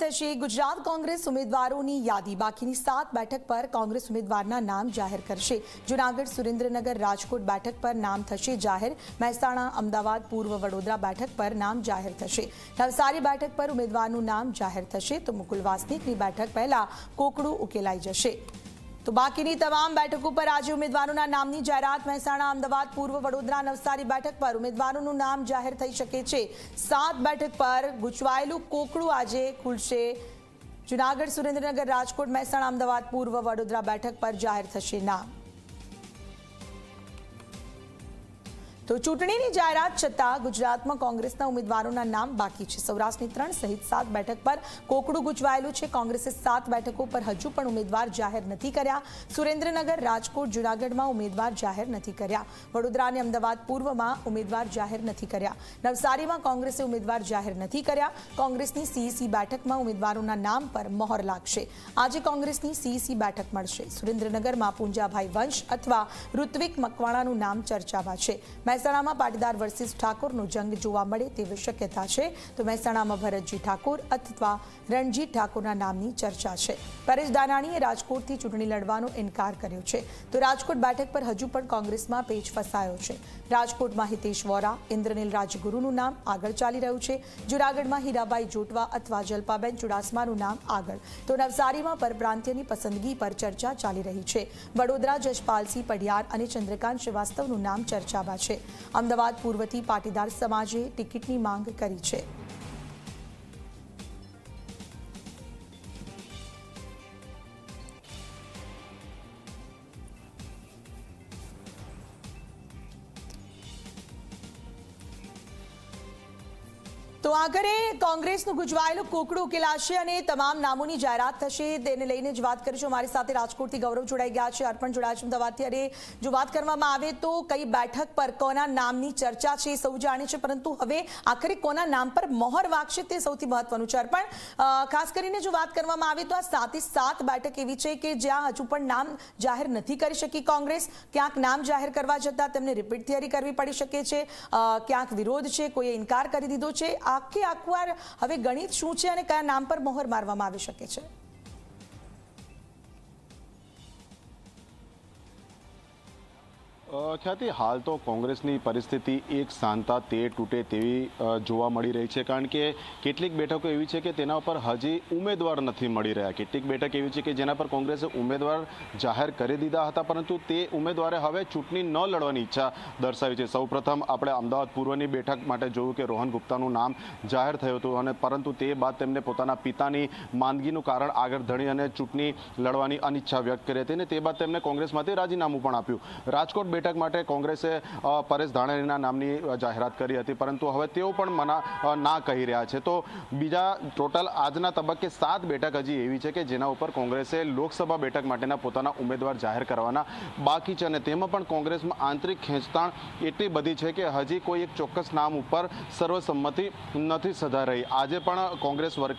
થશે. ગુજરાત કોંગ્રેસ ઉમેદવારોની યાદી. બાકીની સાત બેઠક પર કોંગ્રેસ ઉમેદવારના નામ જાહેર કરશે. જૂનાગઢ સુરેન્દ્રનગર રાજકોટ બેઠક પર નામ થશે જાહેર. મહેસાણા, અમદાવાદ, પૂર્વ વડોદરા બેઠક પર નામ જાહેર થશે. નવસારી બેઠક પર ઉમેદવારનું નામ જાહેર થશે. તો મુકુલ વાસનિકની બેઠક પહેલા કોકડું ઉકેલાઈ જશે. તો બાકીની તમામ બેઠકો પર આજે ઉમેદવારોના નામની જાહેરાત. મહેસાણા, અમદાવાદ, પૂર્વ વડોદરા, નવસારી બેઠક પર ઉમેદવારોનું નામ જાહેર થઈ શકે છે. સાત બેઠક પર ગૂંચવાયેલું કોકડું આજે ખુલશે. જુનાગઢ, સુરેન્દ્રનગર, રાજકોટ, મહેસાણા, અમદાવાદ, પૂર્વ વડોદરા બેઠક પર જાહેર થશે નામ. તો ચૂંટણીની જાહેરાત છતાં ગુજરાતમાં કોંગ્રેસના ઉમેદવારોના નામ બાકી છે. સૌરાષ્ટ્રની ત્રણ સહિત સાત બેઠક પર કોકડું ગૂંચવાયેલું છે. કોંગ્રેસે સાત બેઠકો પર હજુ પણ ઉમેદવાર જાહેર નથી કર્યા. સુરેન્દ્રનગર, રાજકોટ, જૂનાગઢમાં ઉમેદવાર જાહેર નથી કર્યા. વડોદરા અને અમદાવાદ પૂર્વમાં ઉમેદવાર જાહેર નથી કર્યા. નવસારીમાં કોંગ્રેસે ઉમેદવાર જાહેર નથી કર્યા. કોંગ્રેસની સીઈસી બેઠકમાં ઉમેદવારોના નામ પર મહોર લાગશે. આજે કોંગ્રેસની સીઈસી બેઠક મળશે. સુરેન્દ્રનગરમાં પૂંજાભાઈ વંશ અથવા ઋત્વિક મકવાણાનું નામ ચર્ચામાં છે. મહેસાણામાં પાટીદાર વર્સિસ ઠાકોરનો જંગ જોવા મળે તેવી શક્યતા છે. તો મહેસાણામાં ભરતજી ઠાકોર અથવા રણજીત ઠાકોરના નામની ચર્ચા છે. પરેશ દાનાણીએ રાજકોટથી ચૂંટણી લડવાનો ઇનકાર કર્યો છે. તો રાજકોટ બેઠક પર હજુ પણ કોંગ્રેસમાં પેચ ફસાયો છે. રાજકોટમાં હિતેશ વોરા, ઇન્દ્રનીલ રાજગુરુનું નામ આગળ ચાલી રહ્યું છે. જુનાગઢમાં હીરાબાઈ જોટવા અથવા જલપાબેન ચુડાસમાનું નામ આગળ. તો નવસારીમાં પરપ્રાંતીયની પસંદગી પર ચર્ચા ચાલી રહી છે. વડોદરા જશપાલસિંહ પઢિયાર અને ચંદ્રકાંત શ્રીવાસ્તવનું નામ ચર્ચામાં છે. અમદાવાદ પૂર્વથી પાટીદાર સમાજે ટિકિટની માંગ કરી છે. તો આખરે કોંગ્રેસનું ગુજવાયેલું કોકડું ઉકેલાશે અને તમામ નામોની જાહેરાત થશે તેને લઈને જ વાત કરીશું. અમારી સાથે રાજકોટથી ગૌરવ જોડાઈ ગયા છે. અર્પણ જોડાયા છે અમદાવાદથી. અને જો વાત કરવામાં આવે તો કઈ બેઠક પર કોના નામની ચર્ચા છે સૌ જાણે છે, પરંતુ હવે આખરે કોના નામ પર મોહર વાગશે તે સૌથી મહત્વનું છે. અર્પણ ખાસ કરીને જો વાત કરવામાં આવે તો આ સાતે સાત બેઠક એવી છે કે જ્યાં હજુ પણ નામ જાહેર નથી કરી શકી કોંગ્રેસ. ક્યાંક નામ જાહેર કરવા જતાં તેમને રિપીટ થિયરી કરવી પડી શકે છે. ક્યાંક વિરોધ છે, કોઈએ ઇનકાર કરી દીધો છે. આખી આખું હવે ગણિત શું છે અને કયા નામ પર મોહર મારવામાં આવી શકે છે? ખ્યાતિ, હાલ તો કોંગ્રેસની પરિસ્થિતિ એક શાંતા તે તૂટે તેવી જોવા મળી રહી છે. કારણ કે કેટલીક બેઠકો એવી છે કે તેના ઉપર હજી ઉમેદવાર નથી મળી રહ્યા. કેટલીક બેઠક એવી છે કે જેના પર કોંગ્રેસે ઉમેદવાર જાહેર કરી દીધા હતા, પરંતુ તે ઉમેદવારે હવે ચૂંટણી ન લડવાની ઈચ્છા દર્શાવી છે. સૌપ્રથમ આપણે અમદાવાદ પૂર્વની બેઠક માટે જોયું કે રોહન ગુપ્તાનું નામ જાહેર થયું હતું અને પરંતુ તે બાદ તેમને પોતાના પિતાની માંદગીનું કારણ આગળ ધણી અને ચૂંટણી લડવાની અનિચ્છા વ્યક્ત કરી હતી અને તે બાદ તેમને કોંગ્રેસમાંથી રાજીનામું પણ આપ્યું. રાજકોટ બેઠક માટે કોંગ્રેસે પરેશ ધાનાણીના નામની જાહેરાત કરી હતી. પરંતુ હવે તેઓ પણ મના ના કહી રહ્યા છે. તો બીજા ટોટલ આજના તબક્કે સાત બેઠક હજી એવી છે કે જેના ઉપર કોંગ્રેસે લોકસભા બેઠક માટેના પોતાના ઉમેદવાર જાહેર કરવાના બાકી છે. અને તેમાં પણ કોંગ્રેસમાં આંતરિક ખેંચતાણ એટલી બધી છે કે હજી કોઈ એક ચોક્કસ નામ ઉપર સર્વસંમતિ નથી સધા રહી આજે પણ કોંગ્રેસ વર્ગ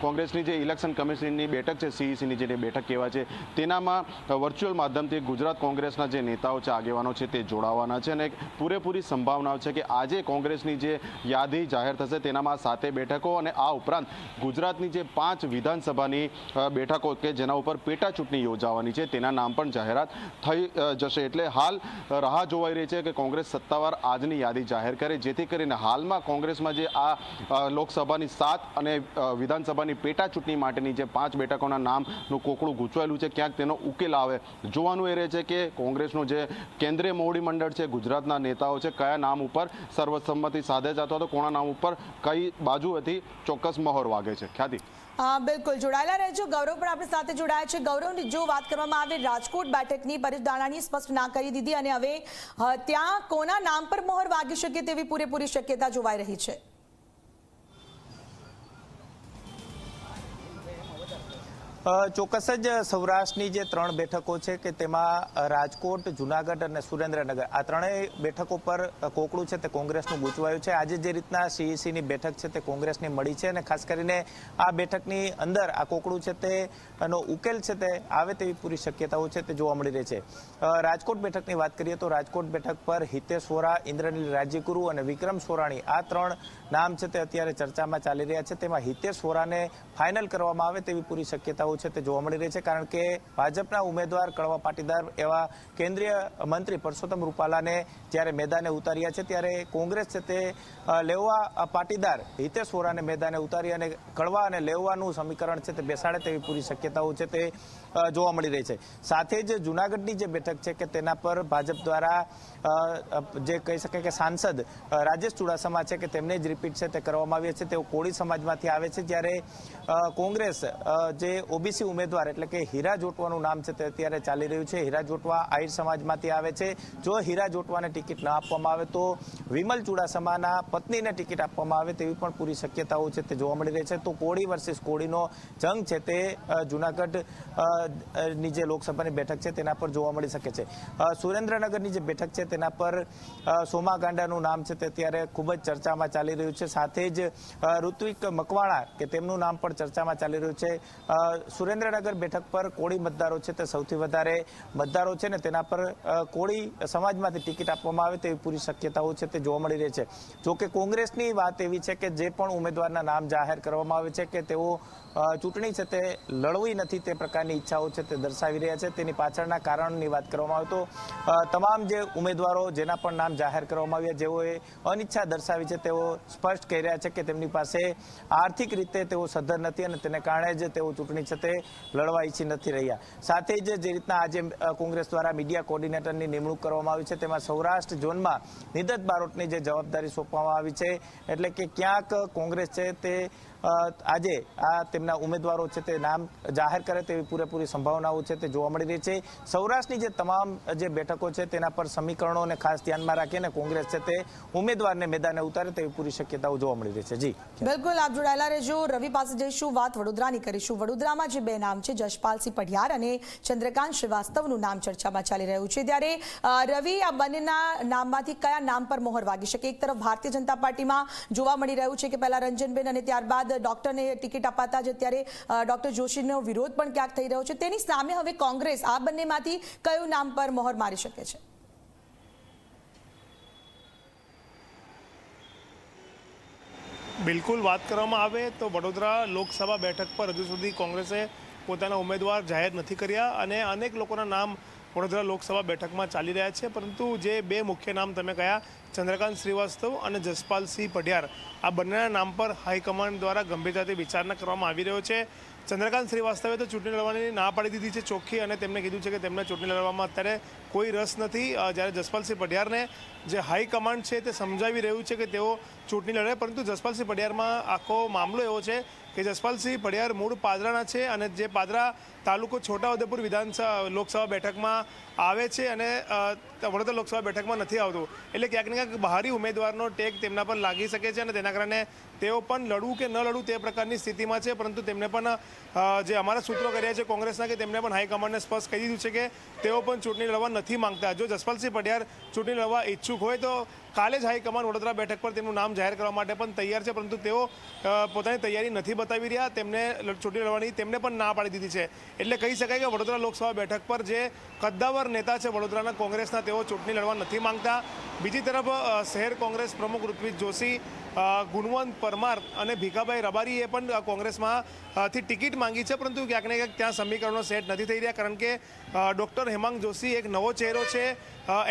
કોંગ્રેસની જે ઇલેક્શન કમિશનની બેઠક છે, સીઈસીની જે બેઠક કહેવાય છે, તેનામાં વર્ચ્યુઅલ માધ્યમથી ગુજરાત કોંગ્રેસના જે નેતાઓ છે, આગેવાનો છે, તે જોડાવાના છે અને પૂરેપૂરી સંભાવનાઓ છે કે આજે કોંગ્રેસની જે યાદી જાહેર થશે તેનામાં સાતે બેઠકો અને આ ઉપરાંત ગુજરાતની જે પાંચ વિધાનસભાની બેઠકો કે જેના ઉપર પેટા ચૂંટણી યોજાવાની છે તેના નામ પણ જાહેરાત થઈ જશે. એટલે હાલ રાહ જોવાઈ રહી છે કે કોંગ્રેસ સત્તાવાર આજની યાદી જાહેર કરે, જેથી કરીને હાલમાં કોંગ્રેસમાં જે આ લોકસભાની સાત અને વિધાનસભાની પેટા ચૂંટણી માટેની જે પાંચ બેઠકોના નામનું કોકડું ગૂંચવાયેલું છે, ક્યાંક તેનો ઉકેલ આવે. જોવાનું એ રહે છે કે કોંગ્રેસનું જે કેન્દ્રીય મોવડી મંડળ છે, ગુજરાતના નેતાઓ છે, કયા નામ ઉપર સર્વસંમતિ સાધે છે અથવા તો કોના નામ ઉપર કઈ બાજુ હતી ચોક્કસ મહોર વાગે છે? ખ્યાતિ. હા, બિલકુલ. જોડાયેલા રહેજો. ગૌરવ પણ આપણી સાથે જોડાયા છે. ગૌરવની જો વાત કરવામાં આવે, રાજકોટ બેઠકની પરેશ દાણાની સ્પષ્ટ ના કરી દીધી અને હવે ત્યાં કોના નામ પર મોહર વાગી શકે તેવી પૂરેપૂરી શક્યતા જોવાઈ રહી છે? ચોક્કસ જ સૌરાષ્ટ્રની જે ત્રણ બેઠકો છે કે તેમાં રાજકોટ, જુનાગઢ અને સુરેન્દ્રનગર, આ ત્રણેય બેઠકો પર કોકડું છે તે કોંગ્રેસનું ગૂંચવાયું છે. આજે જે રીતના સીઈસીની બેઠક છે તે કોંગ્રેસની મળી છે અને ખાસ કરીને આ બેઠકની અંદર આ કોકડું છે તેનો ઉકેલ છે તે આવે તેવી પૂરી શક્યતાઓ છે તે જોવા મળી રહી છે. રાજકોટ બેઠકની વાત કરીએ તો રાજકોટ બેઠક પર હિતેશ વોરા, ઇન્દ્રનીલ રાજ્યગુરુ અને વિક્રમ સોરાણી આ ત્રણ નામ છે તે અત્યારે ચર્ચામાં ચાલી રહ્યા છે. તેમાં હિતેશ વોરાને ફાઇનલ કરવામાં આવે તેવી પૂરી શક્યતાઓ છે તે જોવા મળી રહી છે, કારણ કે ભાજપના ઉમેદવાર કડવા પાટીદાર એવા કેન્દ્રીય મંત્રી પરસોત્તમ રૂપાલાને જ્યારે મેદાને ઉતાર્યા છે, ત્યારે કોંગ્રેસ છે તે લેવા પાટીદાર હિતેશ વોરાને મેદાને ઉતારી અને કડવા અને લેવાનું સમીકરણ છે તે બેસાડે તેવી પૂરી શક્યતાઓ છે તે જોવા મળી રહી છે. સાથે જ જુનાગઢની જે બેઠક છે કે તેના પર ભાજપ દ્વારા જે કહી શકાય કે સાંસદ રાજેશ ચુડાસમા છે કે તેમને જ રિપીટ છે તે કરવામાં આવ્યા છે. તેઓ કોળી સમાજમાંથી આવે છે જ્યારે કોંગ્રેસ જે ઓબીસી ઉમેદવાર એટલે કે હીરા જોટવાનું નામ છે તે અત્યારે ચાલી રહ્યું છે. હીરા જોટવા આહિર સમાજમાંથી આવે છે. જો હીરા જોટવાને ટિકિટ ન આપવામાં આવે તો વિમલ ચુડાસમાના પત્નીને ટિકિટ આપવામાં આવે તેવી પણ પૂરી શક્યતાઓ છે તે જોવા મળી રહી છે. તો કોળી વર્સિસ કોળીનો જંગ છે તે જૂનાગઢ ની જે લોકસભાની બેઠક છે તેના પર જોવા મળી શકે છે. સુરેન્દ્રનગરની જે બેઠક છે તેના પર સોમા ગાંડાનું નામ છે તે અત્યારે ખૂબ જ ચર્ચામાં ચાલી રહ્યું છે. સાથે જ ઋત્વિક મકવાણા કે તેમનું નામ પણ ચર્ચામાં ચાલી રહ્યું છે. સુરેન્દ્રનગર બેઠક પર કોળી મતદારો છે તે સૌથી વધારે મતદારો છે ને તેના પર કોળી સમાજમાંથી ટિકિટ આપવામાં આવે તેવી પૂરી શક્યતાઓ છે તે જોવા મળી રહી છે. જો કે કોંગ્રેસની વાત એવી છે કે જે પણ ઉમેદવારના નામ જાહેર કરવામાં આવે છે કે તેઓ ચૂંટણી છે તે લડવી નથી તે પ્રકારની ઈચ્છાઓ છે તે દર્શાવી રહ્યા છે. તેની પાછળના કારણની વાત કરવામાં આવે તો તમામ જે ઉમેદવારો જેના પણ નામ જાહેર કરવામાં આવ્યા, જેઓએ અનિચ્છા દર્શાવી છે, તેઓ સ્પષ્ટ કહી રહ્યા છે કે તેમની પાસે આર્થિક રીતે તેઓ સદ્ધર નથી અને તેને કારણે જ તેઓ ચૂંટણી છે તે લડવા ઈચ્છી નથી રહ્યા. સાથે જ જે રીતના આજે કોંગ્રેસ દ્વારા મીડિયા કોર્ડિનેટરની નિમણૂક કરવામાં આવી છે, તેમાં સૌરાષ્ટ્ર ઝોનમાં નિદત બારોટની જે જવાબદારી સોંપવામાં આવી છે, એટલે કે ક્યાંક કોંગ્રેસ છે તે આજે આ તેમના ઉમેદવારો છે તે નામ જાહેર કરે તેવી પૂરેપૂરી સંભાવનાઓ છે તે જોવા મળી રહી છે. સૌરાષ્ટ્રની જે તમામ જે બેઠકો છે તેના પર સમીકરણોને ખાસ ધ્યાનમાં રાખીને કોંગ્રેસ છે તે ઉમેદવારને મેદાને ઉતારે તેવી પૂરી શક્યતાઓ જોવા મળી રહી છે. જી. બિલકુલ, આપ જોડાયેલા રહેજો. રવિ પાસે જઈશું વાત, વડોદરાની કરીશું. વડોદરામાં જે બે નામ છે, જશપાલસિંહ પઢિયાર અને ચંદ્રકાંત શ્રીવાસ્તવનું નામ ચર્ચામાં ચાલી રહ્યું છે. ત્યારે રવિ, આ બંનેના નામમાંથી કયા નામ પર મોહર વાગી શકે? એક તરફ ભારતીય જનતા પાર્ટીમાં જોવા મળી રહ્યું છે કે પહેલા રંજનબેન અને ત્યારબાદ ડોક્ટરને ટિકિટ અપાતા જ અત્યારે ડોક્ટર જોશીનો વિરોધ પણ ક્યાંક થઈ રહ્યો છે. તેની સામે હવે કોંગ્રેસ આ બંનેમાંથી કયું નામ પર મોહર મારી શકે છે? બિલકુલ વાત કરવામાં આવે તો વડોદરા લોકસભા બેઠક પર હજુ સુધી કોંગ્રેસે પોતાના ઉમેદવાર જાહેર નથી કર્યા અને અનેક લોકોના નામ વડોદરા લોકસભા બેઠકમાં ચાલી રહ્યા છે. પરંતુ જે બે મુખ્ય નામ તમે કયા, ચંદ્રકાંત શ્રીવાસ્તવ અને જસપાલસિંહ પઢિયાર, આ બંનેના નામ પર હાઈકમાન્ડ દ્વારા ગંભીરતાથી વિચારણા કરવામાં આવી રહ્યો છે. ચંદ્રકાંત શ્રીવાસ્તવે તો ચૂંટણી લડવાની ના પાડી દીધી છે ચોખ્ખી અને તેમણે કીધું છે કે તેમને ચૂંટણી લડવામાં અત્યારે કોઈ રસ નથી. જ્યારે જસપાલસિંહ પઢિયારને જે હાઈકમાન્ડ છે તે સમજાવી રહ્યું છે કે તેઓ ચૂંટણી લડે, પરંતુ જસપાલસિંહ પઢિયારમાં આખો મામલો એવો છે કે જસપાલસિંહ પઢિયાર મૂળ પાદરાના છે અને જે પાદરા તાલુકો છોટાઉદેપુર વિધાનસભા લોકસભા બેઠકમાં આવે છે અને વડોદરા લોકસભા બેઠકમાં નથી આવતું. એટલે ક્યાંક ને ક્યાંક બહારી ઉમેદવારનો ટેગ તેમના પર લાગી શકે છે અને તેના કારણે તેઓ પણ લડવું કે ન લડવું તે પ્રકારની સ્થિતિમાં છે. પરંતુ તેમને પણ જે અમારા સૂત્રો કર્યા છે કોંગ્રેસના કે તેમને પણ હાઈકમાન્ડને સ્પષ્ટ કહી દીધું છે કે તેઓ પણ ચૂંટણી લડવા નથી માંગતા. જો જસપાલસિંહ પઢિયાર ચૂંટણી લડવા ઈચ્છુક હોય તો કાલે જ હાઈકમાન્ડ વડોદરા બેઠક પર તેમનું નામ જાહેર કરવા માટે પણ તૈયાર છે. પરંતુ તેઓ પોતાની તૈયારી નથી બતાવી રહ્યા. તેમને ચૂંટણી લડવાની તેમને પણ ના પાડી દીધી છે. એટલે કહી શકાય કે વડોદરા લોકસભા બેઠક પર જે કદ્દાવર નેતા છે વડોદરાના. કોંગ્રેસના તેઓ ચૂંટણી લડવા નથી માંગતા. બીજી તરફ શહેર કોંગ્રેસ પ્રમુખ ઋત્વિજ જોશી ગુણવંત પરમાર અને ભીખાભાઈ રબારીએ પણ કોંગ્રેસમાં થી ટિકિટ માંગી છે. પરંતુ ક્યાંક ને ક્યાંક ત્યાં સમીકરણો સેટ નથી થઈ રહ્યા, કારણ કે ડૉક્ટર હેમાંગ જોશી એક નવો ચહેરો છે.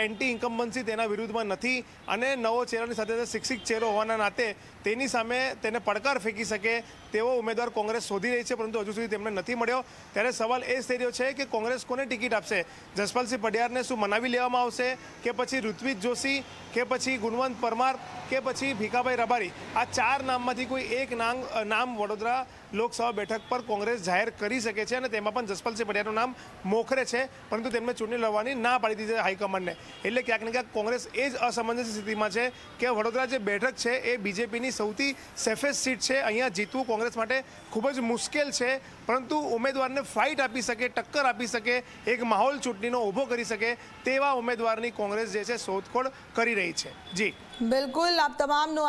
એન્ટી ઇન્કમ્બન્સી તેના વિરુદ્ધમાં નથી અને નવો ચહેરાની સાથે શિક્ષિત ચહેરો હોવાના નાતે તેની સામે તેને પડકાર ફેંકી શકે તેવો ઉમેદવાર કોંગ્રેસ શોધી રહી છે, પરંતુ હજુ સુધી તેમને નથી મળ્યો. ત્યારે સવાલ એ થઈ રહ્યો છે કે કોંગ્રેસ કોને ટિકિટ આપશે? જસપાલસિંહ પડિયારને શું મનાવી લેવામાં આવશે? કે પછી ઋત્વિજ જોશી? કે પછી ગુણવંત પરમાર? કે કે પછી ભીખાભાઈ રબારી? આ ચાર નામમાંથી કોઈ એક નામ નામ વડોદરા લોકસભા બેઠક પર કોંગ્રેસ જાહેર કરી શકે છે અને તેમાં પણ જસપાલસિંહ પટેલનું નામ મોખરે છે, પરંતુ તેમને ચૂંટણી લડવાની ના પાડી દીધી છે હાઈકમાન્ડને. એટલે ક્યાંક ને ક્યાંક કોંગ્રેસ એ જ અસમંજસ સ્થિતિમાં છે કે વડોદરા જે બેઠક છે એ બીજેપીની સૌથી સેફેસ્ટ સીટ છે. અહીંયા જીતવું કોંગ્રેસ માટે ખૂબ જ મુશ્કેલ છે, પરંતુ ઉમેદવારને ફાઇટ આપી શકે, ટક્કર આપી શકે, એક માહોલ ચૂંટણીનો ઊભો કરી શકે, તેવા ઉમેદવારની કોંગ્રેસ જે છે, શોધખોળ કરી રહી છે. જી. બિલકુલ, આપ તમામનો